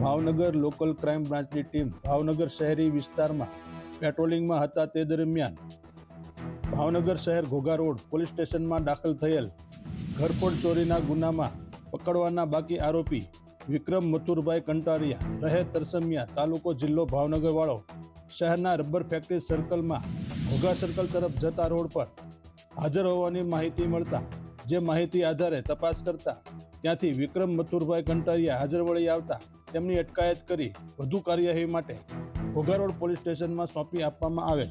Bhavnagar local crime બ્રાન્ચની team Bhavnagar શહેરી વિસ્તારમાં પેટ્રોલિંગમાં હતા તે દરમિયાન. ભાવનગર શહેર ઘોઘા રોડ પોલીસ સ્ટેશનમાં દાખલ થયેલ ઘરફોડ ચોરીના ગુનામાં પકડવાના બાકી આરોપી વિક્રમ મથુરભાઈ કંટારિયા, રહે તરસમિયા તાલુકો જિલ્લો ભાવનગરવાળો. શહેરના રબર ફેક્ટરી સર્કલમાં ઘોઘા સર્કલ તરફ જતા રોડ પર હાજર હોવાની માહિતી મળતા, જે માહિતી આધારે તપાસ કરતા ત્યાંથી વિક્રમ મથુરભાઈ કંટારિયા હાજર વળી આવતા તેમની અટકાયત કરી વધુ કાર્યવાહી માટે ઘોઘારોડ પોલીસ સ્ટેશનમાં સોંપી આપવામાં આવેલ.